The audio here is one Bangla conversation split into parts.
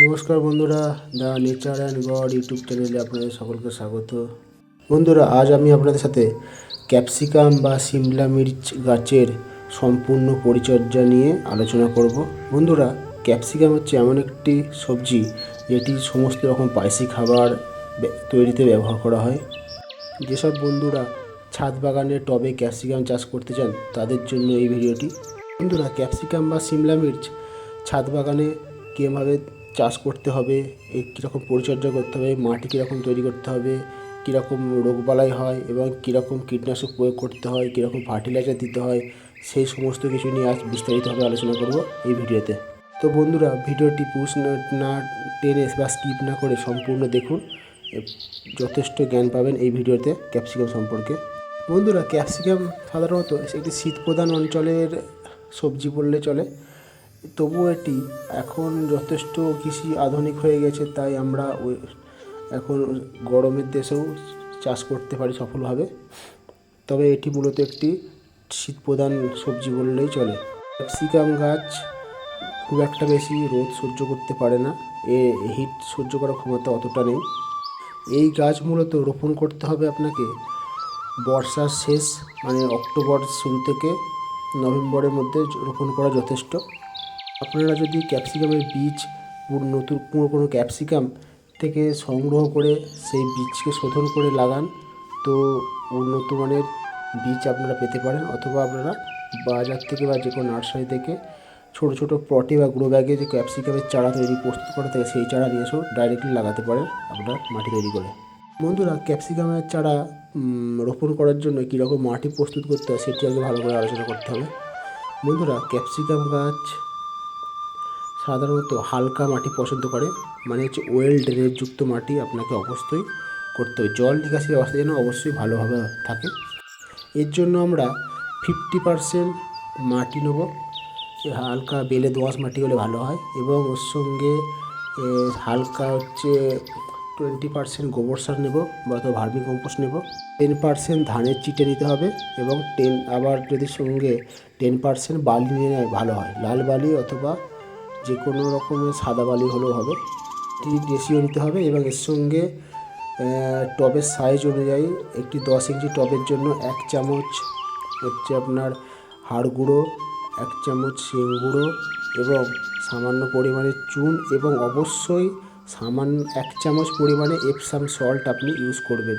নমস্কার বন্ধুরা, the Nature and God YouTube চ্যানেলে আপনাদের সকলকে স্বাগত। বন্ধুরা, আজ আমি আপনাদের সাথে ক্যাপসিকাম বা সিমলা মির্চ গাছের সম্পূর্ণ পরিচর্যা নিয়ে আলোচনা করব। বন্ধুরা, ক্যাপসিকাম হচ্ছে এমন একটি সবজি যেটি সমস্ত রকম স্পাইসি খাবার তৈরিতে ব্যবহার করা হয়। যেসব বন্ধুরা ছাদ বাগানে টবে ক্যাপসিকাম চাষ করতে চান, তাদের জন্য এই ভিডিওটি। বন্ধুরা, ক্যাপসিকাম বা সিমলা মির্চ ছাদ বাগানে কীভাবে চাষ করতে হবে কীরকম পরিচর্যা করতে হবে, মাটি কীরকম তৈরি করতে হবে, কীরকম রোগবালাই হয় এবং কীরকম কীটনাশক প্রয়োগ করতে হয়, কীরকম ফার্টিলাইজার দিতে হয়, সেই সমস্ত কিছু নিয়ে আজ বিস্তারিতভাবে আলোচনা করব এই ভিডিওতে। তো বন্ধুরা, ভিডিওটি পুশ না- টেনে বা স্কিপ না করে সম্পূর্ণ দেখুন যথেষ্ট জ্ঞান পাবেন এই ভিডিওতে ক্যাপসিকাম সম্পর্কে। বন্ধুরা, ক্যাপসিকাম সাধারণত একটি শীতপ্রধান অঞ্চলের সবজি বললে চলে। তবুও এটি এখন যথেষ্ট কৃষি আধুনিক হয়ে গেছে, তাই আমরা ওই এখন গরমের দেশেও চাষ করতে পারি সফলভাবে। তবে এটি মূলত একটি শীত প্রধান সবজি বললেই চলে। ক্যাপসিকাম গাছ খুব একটা বেশি রোদ সহ্য করতে পারে না, এ হিট সহ্য করার ক্ষমতা অতটা নেই। এই গাছ মূলত রোপণ করতে হবে আপনাকে বর্ষার শেষ মানে অক্টোবর শুরু থেকে নভেম্বরের মধ্যে রোপণ করা যথেষ্ট। আপনারা যদি ক্যাপসিকামের বীজ নতুন কোনো কোনো ক্যাপসিকাম থেকে সংগ্রহ করে সেই বীজকে শোধন করে লাগান, তো উন্নত মানের বীজ আপনারা পেতে পারেন। অথবা আপনারা বাজার থেকে বা যে কোনো নার্সারি থেকে ছোটো ছোটো পটে বা গ্রো ব্যাগে যে ক্যাপসিকামের চারা তৈরি প্রস্তুত করা থাকে, সেই চারা নিয়ে এসেও ডাইরেক্টলি লাগাতে পারেন আপনার মাটি তৈরি করে। বন্ধুরা, ক্যাপসিকামের চারা রোপণ করার জন্য কীরকম মাটি প্রস্তুত করতে হয়, সেটি আগে ভালো করে আলোচনা করতে হবে। বন্ধুরা, ক্যাপসিকাম গাছ সাধারণত হালকা মাটি পছন্দ করে মানে হচ্ছে ওয়েল ড্রেনেজযুক্ত মাটি আপনাকে অবশ্যই করতে হবে। জল নিকাশি ব্যবস্থা যেন অবশ্যই ভালোভাবে থাকে। এর জন্য আমরা ফিফটি পারসেন্ট মাটি নেব। হালকা বেলে দোআঁশ মাটি হলে ভালো হয় এবং ওর সঙ্গে হালকা হচ্ছে টোয়েন্টি পারসেন্ট গোবর সার নেব বা তো ভার্মি কম্পোস্ট নেব। টেন পারসেন্ট ধানের চিটে নিতে হবে এবং টেন আবার যদি সঙ্গে টেন পারসেন্ট বালি নেয় ভালো হয়। লাল বালি অথবা যে কোনো রকমের সাদা বালি হলেও হবে। টি রেশিও নিতে হবে এবং এর সঙ্গে টবের সাইজ অনুযায়ী একটি দশ ইঞ্চি টবের জন্য এক চামচ হচ্ছে আপনার হাড় গুঁড়ো, এক চামচ শিং গুঁড়ো এবং সামান্য পরিমাণে চুন এবং অবশ্যই সামান্য এক চামচ পরিমাণে এপসাম সল্ট আপনি ইউজ করবেন।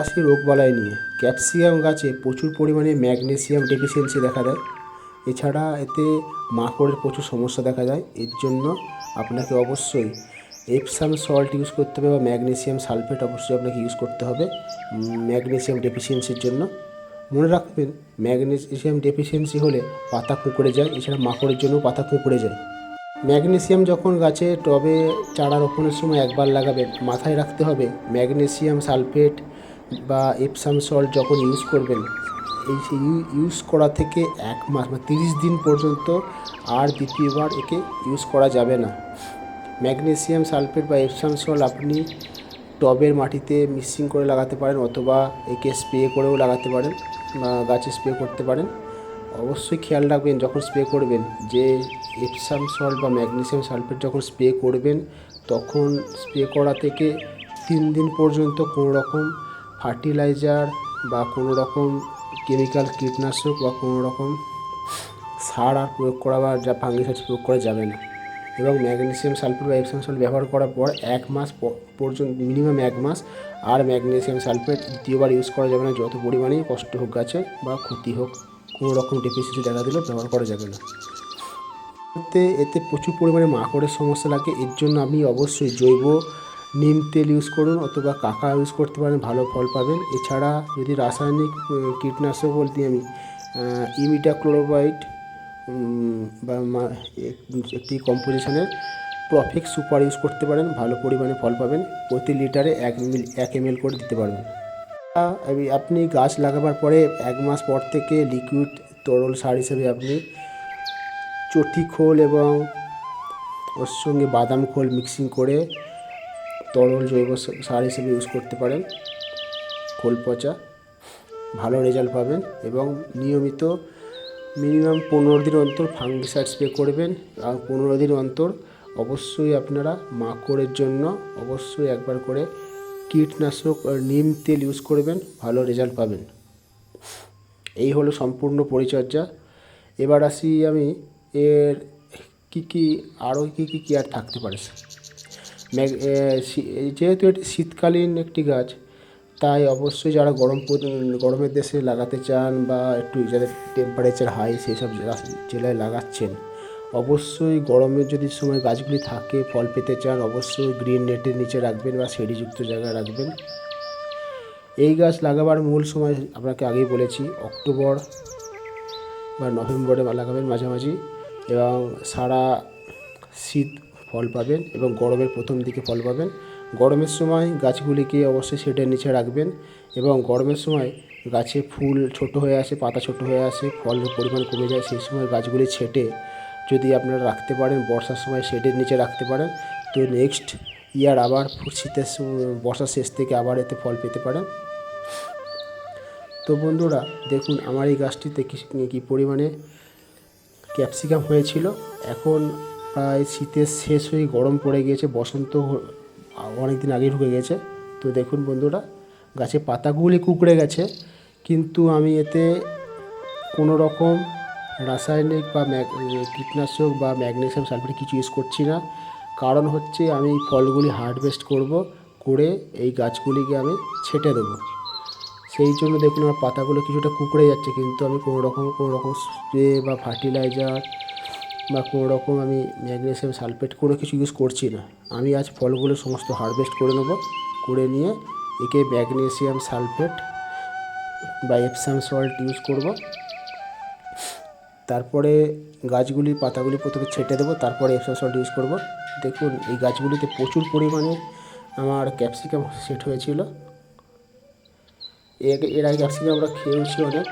আসি রোগবালাই নিয়ে। ক্যাপসিকাম গাছে প্রচুর পরিমাণে ম্যাগনেসিয়াম ডেফিসিয়েন্সি দেখা দেয়। এছাড়া এতে মাকড়ের প্রচুর সমস্যা দেখা যায়। এর জন্য আপনাকে অবশ্যই এপসাম সল্ট ইউজ করতে হবে বা ম্যাগনেসিয়াম সালফেট অবশ্যই আপনাকে ইউজ করতে হবে ম্যাগনেসিয়াম ডেফিসিয়েন্সির জন্য। মনে রাখবেন ম্যাগনেসিয়াম ডেফিসিয়েন্সি হলে পাতা কুঁকড়ে যায়, এছাড়া মাকড়ের জন্য পাতা কুঁকড়ে যায়। ম্যাগনেসিয়াম যখন গাছে টবে চারা রোপণের সময় একবার লাগাবেন, মাথায় রাখতে হবে ম্যাগনেসিয়াম সালফেট বা এপসাম সল্ট যখন ইউজ করবেন এই সেই ইউজ করা থেকে এক মাস মানে তিরিশ দিন পর্যন্ত আর দ্বিতীয়বার একে ইউজ করা যাবে না। ম্যাগনেসিয়াম সালফেট বা এপসাম সল্ট আপনি টবের মাটিতে মিক্সিং করে লাগাতে পারেন অথবা একে স্প্রে করেও লাগাতে পারেন বা গাছে স্প্রে করতে পারেন। অবশ্যই খেয়াল রাখবেন যখন স্প্রে করবেন যে এপসাম সল্ট বা ম্যাগনেসিয়াম সালফেট যখন স্প্রে করবেন তখন স্প্রে করা থেকে তিন দিন পর্যন্ত কোনো রকম ফার্টিলাইজার বা কোনো রকম কেমিক্যাল, কীটনাশক বা কোনো রকম সার আর প্রয়োগ করা বা যা ফাঙ্গিসাইড প্রয়োগ করা যাবে না। এবং ম্যাগনেসিয়াম সালফেট বা এপসাম সল্ট ব্যবহার করার পর এক মাস পর্যন্ত মিনিমাম এক মাস আর ম্যাগনেসিয়াম সালফেট দ্বিতীয়বার ইউজ করা যাবে না, যত পরিমাণেই কষ্ট হোক গাছে বা ক্ষতি হোক কোনো রকম ডেফিসিয়েন্সি দেখা দিলেও ব্যবহার করা যাবে না। এতে এতে প্রচুর পরিমাণে মাকড়ের সমস্যা লাগে, এর জন্য আপনি অবশ্যই জৈব নিম তেল ইউজ করুন অথবা কাকা ইউজ করতে পারেন, ভালো ফল পাবেন। এছাড়া যদি রাসায়নিক কীটনাশক বলতে আমি ইমিডাক্লোরোবাইট বা একটি কম্পোজিশনের প্রফিক সুপার ইউজ করতে পারেন, ভালো পরিমাণে ফল পাবেন। প্রতি লিটারে এক মিল, এক এম করে দিতে পারবেন। আপনি গাছ লাগাবার পরে এক মাস পর থেকে লিকুইড তরল সার হিসেবে আপনি চটি খোল এবং ওর সঙ্গে বাদাম খোল মিক্সিং করে তরল জৈব সার হিসেবে ইউজ করতে পারেন। খোল পচা, ভালো রেজাল্ট পাবেন এবং নিয়মিত মিনিমাম পনেরো দিন অন্তর ফাঙ্গিসাইড স্প্রে করবেন আর পনেরো দিন অন্তর অবশ্যই আপনারা মাকড়ের জন্য অবশ্যই একবার করে কীটনাশক নিম তেল ইউজ করবেন, ভালো রেজাল্ট পাবেন। এই হলো সম্পূর্ণ পরিচর্যা। এবার আসি আমি এর কী কী, আরও কী কী কেয়ার থাকতে পারে যেহেতু এটি শীতকালীন একটি গাছ, তাই অবশ্যই যারা গরম গরমের দেশে লাগাতে চান বা একটু যাদের টেম্পারেচার হাই সেই সব জেলায় লাগাচ্ছেন, অবশ্যই গরমের যদি সময় গাছগুলি থাকে, ফল পেতে চান, অবশ্যই গ্রিন নেটের নিচে রাখবেন বা সিঁড়িযুক্ত জায়গায় রাখবেন। এই গাছ লাগাবার মূল সময় আপনাকে আগেই বলেছি, অক্টোবর বা নভেম্বরে লাগাবেন মাঝামাঝি এবং সারা শীত ফল পাবেন এবং গরমের প্রথম দিকে ফল পাবেন। গরমের সময় গাছগুলিকে অবশ্যই শেডের নিচে রাখবেন এবং গরমের সময় গাছে ফুল ছোট হয়ে আসে, পাতা ছোট হয়ে আসে ফলের পরিমাণ কমে যায় সেই সময় গাছগুলি ছেটে যদি আপনারা রাখতে পারেন, বর্ষার সময় শেডের নিচে রাখতে পারেন, তো নেক্সট ইয়ার আবার শীতের বর্ষার শেষ থেকে আবার এতে ফল পেতে পারেন। তো বন্ধুরা, দেখুন আমার এই গাছটিতে কি, কী পরিমাণে ক্যাপসিকাম হয়েছিল। এখন প্রায় শীতের শেষ হয়ে গরম পড়ে গিয়েছে, বসন্ত অনেক দিন আগেই ঢুকে গেছে। তো দেখুন বন্ধুরা গাছের পাতাগুলি কুকড়ে গেছে, কিন্তু আমি এতে কোনো রকম রাসায়নিক বা কীটনাশক বা ম্যাগনেশিয়াম সালফেট কিছু ইউজ করছি না। কারণ হচ্ছে আমি ফলগুলি হারভেস্ট করব, করে এই গাছগুলিকে আমি ছেটে দেবো। সেই জন্য দেখুন আমার পাতাগুলো কিছুটা কুকড়ে যাচ্ছে, কিন্তু আমি কোনো রকম কোনো রকম স্প্রে বা ফার্টিলাইজার বা কোনো রকম আমি ম্যাগনেসিয়াম সালফেট কোনো কিছু ইউজ করছি না। আমি আজ ফলগুলো সমস্ত হারভেস্ট করে নেব, করে নিয়ে একে ম্যাগনেসিয়াম সালফেট বা এপসাম সল্ট ইউজ করব। তারপরে গাছগুলি, পাতাগুলি প্রথমে ছেটে দেবো, তারপরে এপসাম সল্ট ইউজ করব। দেখুন, এই গাছগুলিতে প্রচুর পরিমাণে আমার ক্যাপসিকাম সেট হয়েছিল। এর এর আগে ক্যাপসিকাম আমরা খেয়েছি অনেক,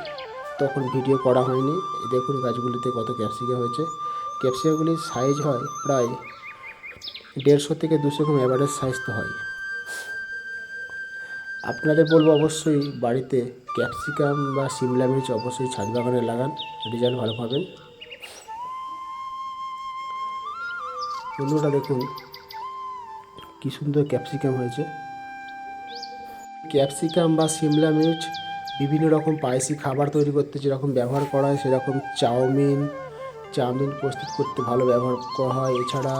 তখন ভিডিও করা হয়নি। দেখুন, গাছগুলিতে কত ক্যাপসিকাম হয়েছে। ক্যাপসিকামগুলির সাইজ হয় প্রায় দেড়শো থেকে দুশো গ্রাম অ্যাভারেজ সাইজ তো হয়। আপনাদের বলব অবশ্যই বাড়িতে ক্যাপসিকাম বা সিমলা মির্চ অবশ্যই ছাদ বাগানে লাগান রেজাল্ট ভালো পাবেন। বন্ধুরা দেখুন, কী সুন্দর ক্যাপসিকাম হয়েছে। ক্যাপসিকাম বা সিমলা মির্চ বিভিন্ন রকম পায়েসি খাবার তৈরি করতে যেরকম ব্যবহার করা হয়, সেরকম চাউমিন চাউমিন প্রস্তুত করতে ভালো ব্যবহার করা হয়। এছাড়া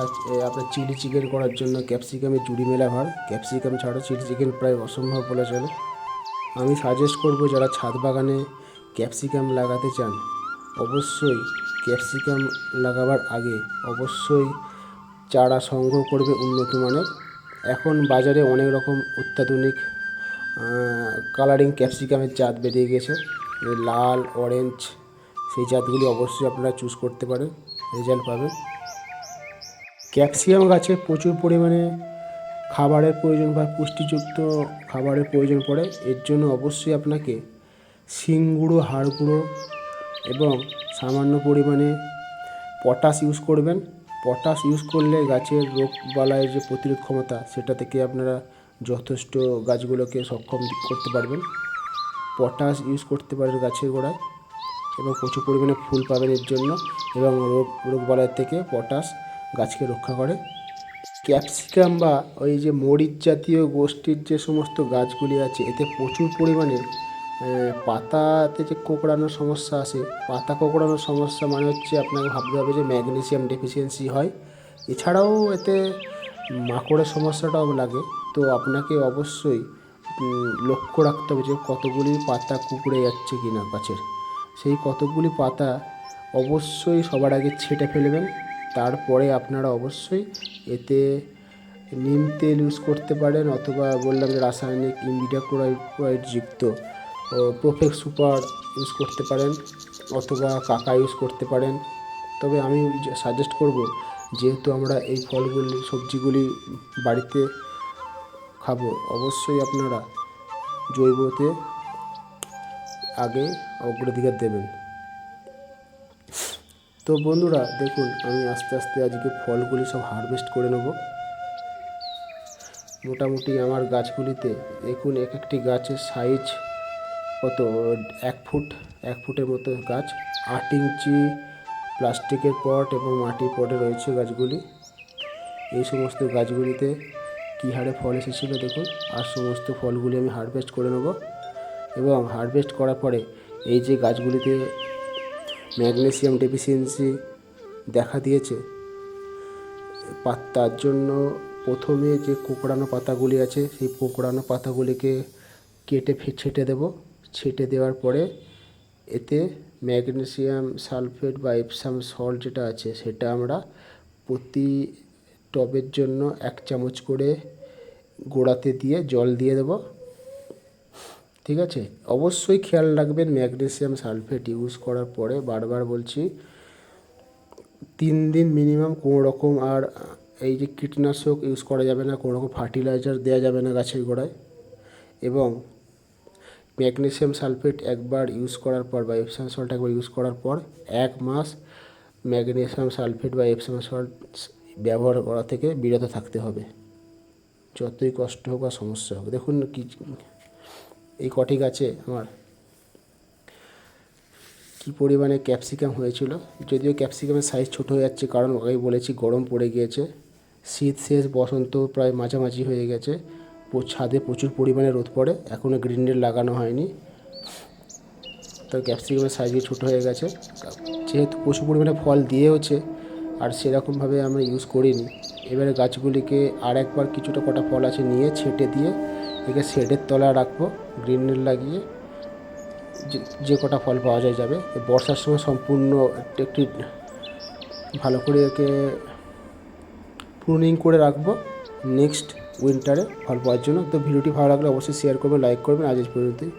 আপনার চিলি চিকেন করার জন্য ক্যাপসিকামে জুড়ি মেলা হয়। ক্যাপসিকাম ছাড়া চিলি চিকেন প্রায় অসম্ভব বলা চলে। আমি সাজেস্ট করব, যারা ছাদ বাগানে ক্যাপসিকাম লাগাতে চান, অবশ্যই ক্যাপসিকাম লাগাবার আগে অবশ্যই চারা সংগ্রহ করবে উন্নত মানের। এখন বাজারে অনেক রকম অত্যাধুনিক কালারিং ক্যাপসিকামের জাত বেরিয়ে গেছে। লাল অরেঞ্জ সেই জাতগুলি অবশ্যই আপনারা চুজ করতে পারেন রেজাল্ট পাবেন। ক্যাপসিয়াম গাছে প্রচুর পরিমাণে খাবারের প্রয়োজন বা পুষ্টিযুক্ত খাবারের প্রয়োজন পড়ে, এর জন্য অবশ্যই আপনাকে শিং গুঁড়ো, হাড় গুঁড়ো এবং সামান্য পরিমাণে পটাশ ইউজ করবেন। পটাশ ইউজ করলে গাছের রোগ বালাইয়ের যে প্রতিরোধ ক্ষমতা, সেটা থেকে আপনারা যথেষ্ট গাছগুলোকে সক্ষম করতে পারবেন। পটাশ ইউজ করতে পারেন গাছের গোড়ায়। এবং প্রচুর পরিমাণে ফুল পাবেন এর জন্য এবং রোগ রোগবালাই থেকে পটাশ গাছকে রক্ষা করে। ক্যাপসিকাম বা ওই যে মরিচ জাতীয় গোষ্ঠীর যে সমস্ত গাছগুলি আছে, এতে প্রচুর পরিমাণে পাতাতে যে কোঁকড়ানোর সমস্যা আসে, পাতা কোঁকড়ানোর সমস্যা মানে হচ্ছে আপনাকে ভাবতে হবে যে ম্যাগনেসিয়াম ডেফিসিয়েন্সি হয়। এছাড়াও এতে মাকড়ের সমস্যাটাও লাগে। তো আপনাকে অবশ্যই লক্ষ্য রাখতে হবে যে কতগুলি পাতা কুকড়ে যাচ্ছে কিনা গাছের। সেই কতকগুলি পাতা অবশ্যই সবার আগে ছেটে ফেলবেন। তারপরে আপনারা অবশ্যই এতে নিম তেল ইউজ করতে পারেন অথবা বললাম যে রাসায়নিক ইমিডাক্লোরাইড যুক্ত ও প্রোফেক্স সুপার ইউজ করতে পারেন অথবা কাকা ইউজ করতে পারেন। তবে আমি সাজেস্ট করব যেহেতু আমরা এই ফলগুলি, সবজিগুলি বাড়িতে খাব, অবশ্যই আপনারা জৈবতে আগে অগ্রাধিকার দেবেন। তো বন্ধুরা, দেখুন, আমি আস্তে আস্তে আজকে ফলগুলি সব হারভেস্ট করে নেব। মোটামুটি আমার গাছগুলিতে, দেখুন, এক একটি গাছের সাইজ কত? এক ফুট, এক ফুটের মতো গাছ। আট ইঞ্চি প্লাস্টিকের পট এবং মাটির পটে রয়েছে গাছগুলি। এই সমস্ত গাছগুলিতে কী হারে ফল এসেছিল দেখুন। আর সমস্ত ফলগুলি আমি হারভেস্ট করে নেব। এবং হারভেস্ট করার পরে এই যে গাছগুলিতে ম্যাগনেসিয়াম ডেফিসিয়েন্সি দেখা দিয়েছে তার জন্য প্রথমে যে কোঁকড়ানো পাতাগুলি আছে, সেই কোঁকড়ানো পাতাগুলিকে কেটে ছেটে দেব। ছেটে দেওয়ার পরে এতে ম্যাগনেসিয়াম সালফেট বা এপসাম সল্ট যেটা আছে, সেটা আমরা প্রতি টবের জন্য এক চামচ করে গোড়াতে দিয়ে জল দিয়ে দেবো। ঠিক আছে? অবশ্যই খেয়াল রাখবেন ম্যাগনেসিয়াম সালফেট ইউজ করার পরে বারবার বলছি, তিন দিন মিনিমাম কোনো রকম আর এই যে কীটনাশক ইউজ করা যাবে না, কোনো রকম ফার্টিলাইজার দেওয়া যাবে না গাছের গোড়ায়। এবং ম্যাগনেসিয়াম সালফেট একবার ইউজ করার পর বা এপসাম সল্ট একবার ইউজ করার পর এক মাস ম্যাগনেসিয়াম সালফেট বা এপসাম সল্ট ব্যবহার করা থেকে বিরত থাকতে হবে। যতই কষ্ট হোক বা সমস্যা হোক। দেখুন কি এই কটি গাছে আমার কী পরিমাণে ক্যাপসিকাম হয়েছিল? যদিও ক্যাপসিকামের সাইজ ছোট হয়ে যাচ্ছে, কারণ আগেই বলেছি গরম পড়ে গিয়েছে। শীত শেষ, বসন্ত প্রায় মাঝামাঝি হয়ে গেছে। ছাদে প্রচুর পরিমাণে রোদ পড়ে এখনও গ্রিন লাগানো হয়নি। তো ক্যাপসিকামের সাইজও ছোটো হয়ে গেছে। যেহেতু প্রচুর পরিমাণে ফল দিয়েওছে, আর সেরকমভাবে আমরা ইউজ করিনি। এবারে গাছগুলিকে আর একবার কিছুটা কটা ফল আছে নিয়ে ছেটে দিয়ে একে শেডের তলায় রাখব, গ্রিন লাগিয়ে যে কটা ফল পাওয়া যায় যাবে। বর্ষার সময় সম্পূর্ণ একটি ভালো করে একে প্রুনিং করে রাখব। নেক্সট উইন্টারে ফল পাওয়ার জন্য। তো ভিডিওটি ভালো লাগলে অবশ্যই শেয়ার করবেন লাইক করবেন। আজ এই পর্যন্তই।